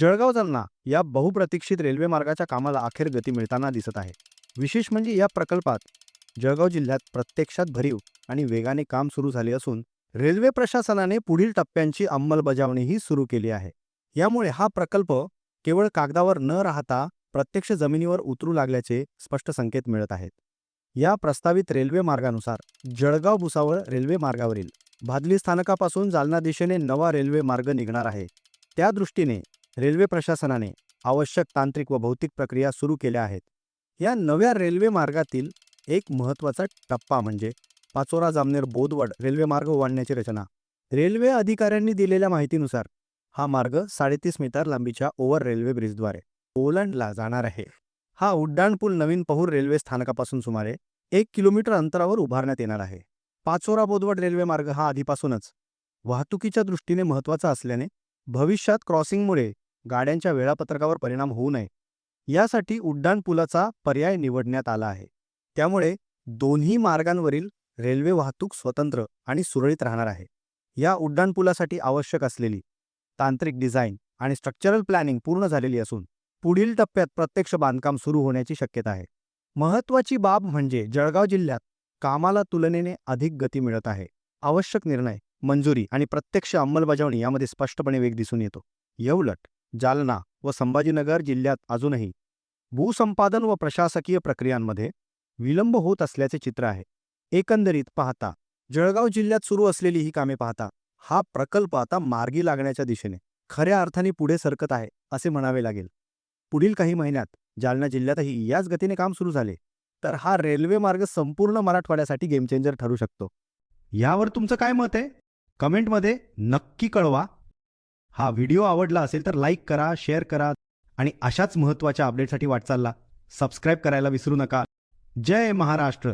जळगाव जालना या बहुप्रतीक्षित रेल्वे मार्गाच्या कामाला अखेर गती मिळताना दिसत आहे. विशेष म्हणजे या प्रकल्पात जळगाव जिल्ह्यात प्रत्यक्षात भरीव आणि वेगाने काम सुरू झाले असून रेल्वे प्रशासनाने पुढील टप्प्यांची अंमलबजावणीही सुरू केली आहे. यामुळे हा प्रकल्प केवळ कागदावर न राहता प्रत्यक्ष जमिनीवर उतरू लागल्याचे स्पष्ट संकेत मिळत आहेत. या प्रस्तावित रेल्वे मार्गानुसार जळगाव भुसावळ रेल्वे मार्गावरील भादली स्थानकापासून जालना दिशेने नवा रेल्वे मार्ग निघणार आहे. त्या दृष्टीने रेल्वे प्रशासनाने आवश्यक तांत्रिक व भौतिक प्रक्रिया सुरू केल्या आहेत. या नव्या रेल्वे मार्गातील एक महत्त्वाचा टप्पा म्हणजे पाचोरा जामनेर बोदवड रेल्वे मार्ग उभारण्याची रचना. रेल्वे अधिकाऱ्यांनी दिलेल्या माहितीनुसार हा मार्ग साडेतीस मीटर लांबीच्या ओव्हर रेल्वे ब्रिजद्वारे पोलंडला जाणार आहे. हा उड्डाणपूल नवीन पहूर रेल्वे स्थानकापासून सुमारे एक किलोमीटर अंतरावर उभारण्यात येणार आहे. पाचोरा बोदवड रेल्वे मार्ग हा आधीपासूनच वाहतुकीच्या दृष्टीने महत्त्वाचा असल्याने भविष्यात क्रॉसिंगमुळे गाड्यांच्या वेळापत्रकावर परिणाम होऊ नये. यासाठी उड्डाणपुलाचा पर्याय निवडण्यात आला आहे. त्यामुळे दोन्ही मार्गांवरील रेल्वे वाहतूक स्वतंत्र आणि सुरळीत राहणार आहे. या उड्डाणपुलासाठी आवश्यक असलेली तांत्रिक डिझाईन आणि स्ट्रक्चरल प्लॅनिंग पूर्ण झालेली असून पुढील टप्प्यात प्रत्यक्ष बांधकाम सुरू होण्याची शक्यता आहे. महत्त्वाची बाब म्हणजे जळगाव जिल्ह्यात कामाला तुलनेने अधिक गती मिळत आहे. आवश्यक निर्णय मंजुरी आणि प्रत्यक्ष अंमलबजावणी यामध्ये स्पष्टपणे वेग दिसून येतो. येवलट जालना व संभाजीनगर जिल्ह्यात अजूनही भूसंपादन व प्रशासकीय प्रक्रियांमध्ये विलंब होत असल्याचे चित्र आहे. एकंदरीत पाहता जळगाव जिल्ह्यात सुरू असलेली ही कामे पाहता हा प्रकल्प आता मार्गी लागण्याच्या दिशेने खऱ्या अर्थाने पुढे सरकत आहे असे म्हणावे लागेल. पुढील काही महिन्यात जालना जिल्ह्यातही याच गतीने काम सुरू झाले तर हा रेल्वे मार्ग संपूर्ण मराठवाड्यासाठी गेमचेंजर ठरू शकतो. यावर तुमचं काय मत आहे? कमेंटमध्ये नक्की कळवा. हा व्हिडिओ आवडला असेल तर लाईक करा शेअर करा आणि अशाच महत्त्वाच्या अपडेटसाठी वाटचालला. सबस्क्राईब करायला विसरू नका. जय महाराष्ट्र.